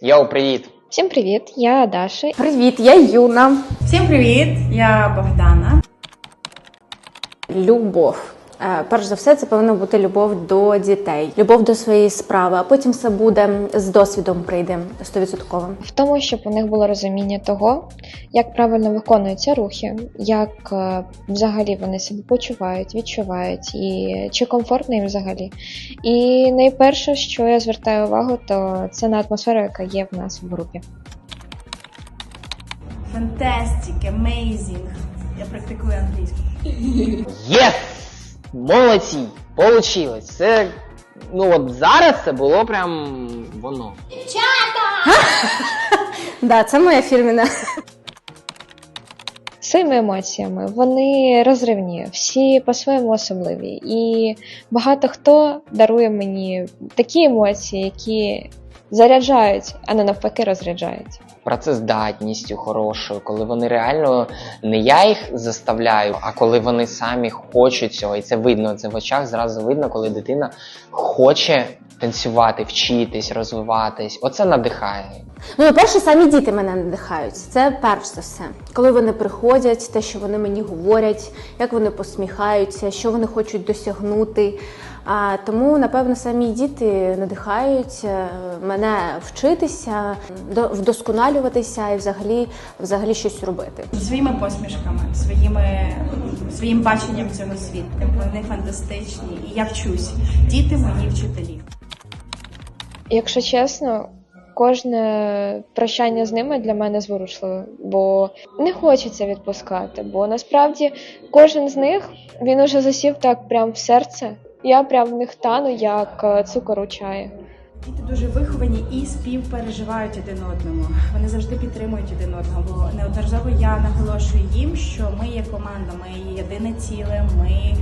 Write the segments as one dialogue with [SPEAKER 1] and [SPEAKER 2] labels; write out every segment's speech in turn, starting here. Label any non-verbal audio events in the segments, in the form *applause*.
[SPEAKER 1] Йоу, привіт!
[SPEAKER 2] Всім привіт! Я Даша.
[SPEAKER 3] Привіт, я Юна.
[SPEAKER 4] Всім привіт! Я Богдана.
[SPEAKER 3] Любов. Е, Перш за все, це повинна бути любов до дітей, любов до своєї справи, а потім все буде з досвідом прийде стовідсотково.
[SPEAKER 2] В тому, щоб у них було розуміння того, як правильно виконуються рухи, як е, взагалі вони себе почувають, відчувають, і чи комфортно їм взагалі. І найперше, що я звертаю увагу, то це на атмосферу, яка є в нас в групі.
[SPEAKER 4] Fantastic, amazing. Я практикую англійську.
[SPEAKER 1] Єс! Молодці! Получилось! Це. Ну от зараз це було прям воно. *laughs*
[SPEAKER 3] Да, це моя фірміна.
[SPEAKER 2] Своїми емоціями вони розривні, всі по-своєму особливі. І багато хто дарує мені такі емоції, які заряджають, а не навпаки розряджають.
[SPEAKER 1] Працездатністю хорошою, коли вони реально не я їх заставляю, а коли вони самі хочуть цього. І це видно, це в очах зразу видно, коли дитина хоче танцювати, вчитись, розвиватись. Оце надихає.
[SPEAKER 3] Ну, по-перше, самі діти мене надихають. Це перш за все. Коли вони приходять, те, що вони мені говорять, як вони посміхаються, що вони хочуть досягнути. А, тому, напевно, самі діти надихають е, мене вчитися, до- вдосконалюватися і взагалі, взагалі щось робити.
[SPEAKER 4] Своїми посмішками, своїми, своїм баченням цього світу. Вони фантастичні. І я вчусь. Діти мої вчителі.
[SPEAKER 2] Якщо чесно, кожне прощання з ними для мене зворушливе, бо не хочеться відпускати. Бо насправді кожен з них він уже засів так прям в серце. Я прям в них тану, як е, цукор у чаї.
[SPEAKER 4] Діти дуже виховані і співпереживають один одному. Вони завжди підтримують один одного. Бо неодноразово я наголошую їм, що ми є команда, ми є єдине ціле. Ми е,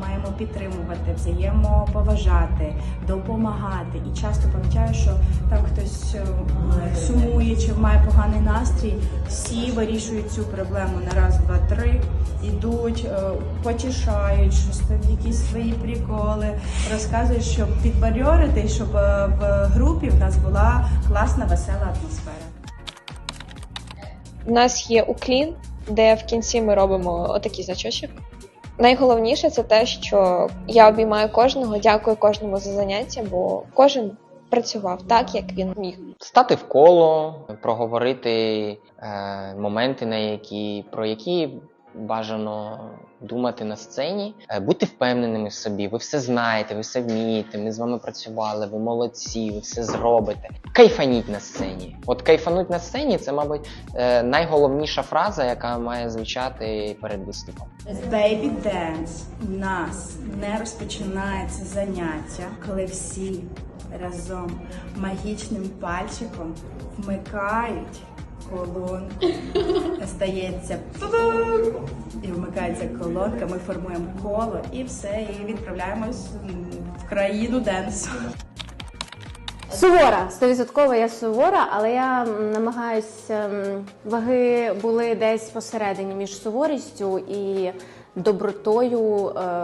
[SPEAKER 4] маємо підтримувати, взаємоповажати, допомагати. І часто помічаю, що там хтось е, сумує чи має поганий настрій. Всі вирішують цю проблему на раз, два, три. Ідуть, е, потішають, щось якісь свої приколи, розказують, щоб підбадьорити, щоб е, в групі в нас була класна, весела атмосфера.
[SPEAKER 2] У нас є уклін, де в кінці ми робимо отакий значочок. Найголовніше це те, що я обіймаю кожного, дякую кожному за заняття, бо кожен працював так, як він міг.
[SPEAKER 1] Стати в коло, проговорити е, моменти, на які, про які бажано думати на сцені, е, бути впевненими в собі. Ви все знаєте, ви все вмієте. Ми з вами працювали, ви молодці, ви все зробите. Кайфаніть на сцені. От кайфануть на сцені це, мабуть, е, найголовніша фраза, яка має звучати перед виступом.
[SPEAKER 4] Baby Dance у нас не розпочинається заняття, коли всі разом магічним пальчиком вмикають колонку. *laughs* Стається і вмикається колонка. Ми формуємо коло і все, і відправляємось в країну денсу.
[SPEAKER 3] Сувора, стовідсотково я сувора, але я м, намагаюсь ем, ваги були десь посередині між суворістю і добротою. Е,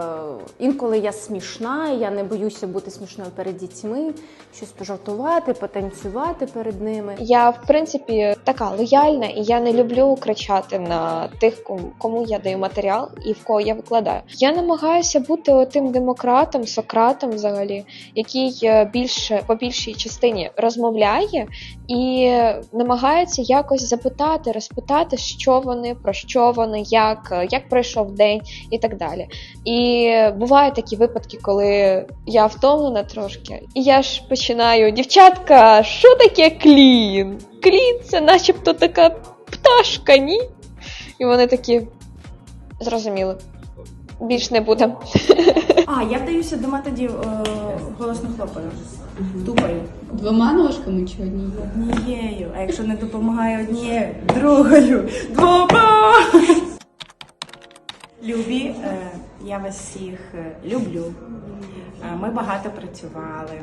[SPEAKER 3] інколи я смішна, я не боюся бути смішною перед дітьми, щось пожартувати, потанцювати перед ними.
[SPEAKER 2] Я, в принципі, така лояльна, і я не люблю кричати на тих, кому- я даю матеріал і в кого я викладаю. Я намагаюся бути тим демократом, сократом, взагалі, який е, більше по більшій частині розмовляє і намагається якось запитати, розпитати, що вони, про що вони, як, е, як пройшов день і так далі. І бувають такі випадки, коли я втомлена трошки, і я ж починаю, дівчатка, що таке клін? Клін це начебто така пташка, ні? І вони такі зрозуміли. Більш не будемо.
[SPEAKER 4] А, я вдаюся дома тоді е, голосно хлопаю. Тупаю.
[SPEAKER 5] Двома ножками чи однією?
[SPEAKER 4] Однією, а якщо не допомагає однією, другою, двома. Любі, е, я вас всіх е, люблю. Е, Ми багато працювали.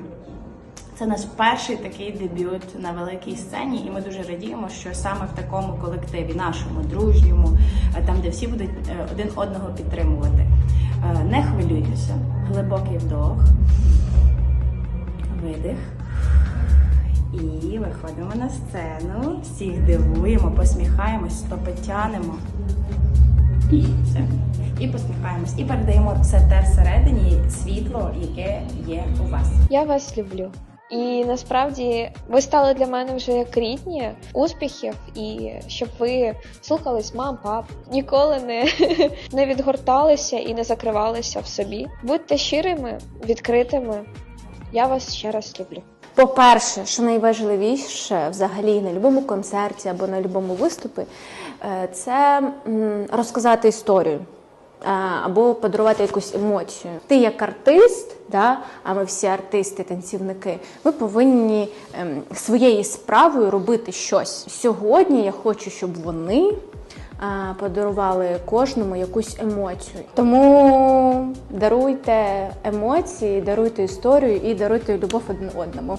[SPEAKER 4] Це наш перший такий дебют на великій сцені, і ми дуже радіємо, що саме в такому колективі, нашому дружньому, там, де всі будуть один одного підтримувати. Не хвилюйтеся, глибокий вдох, видих І виходимо на сцену, всіх дивуємо, посміхаємось, стопи тянемо. І все. І посміхаємось. І передаємо все те всередині світло, яке є у вас.
[SPEAKER 2] Я вас люблю. І насправді ви стали для мене вже як рідні успіхів, і щоб ви слухались мам, пап, ніколи не, *laughs* не відгорталися і не закривалися в собі. Будьте щирими, відкритими. Я вас ще раз люблю.
[SPEAKER 3] По-перше, що найважливіше взагалі на будь-якому концерті або на будь-якому виступі, е, це розказати історію. е, Або подарувати якусь емоцію. Ти як артист, да, а ми всі артисти, танцівники, ви повинні ем, своєю справою робити щось. Сьогодні я хочу, щоб вони подарували кожному якусь емоцію. Тому даруйте емоції, даруйте історію і даруйте любов один одному.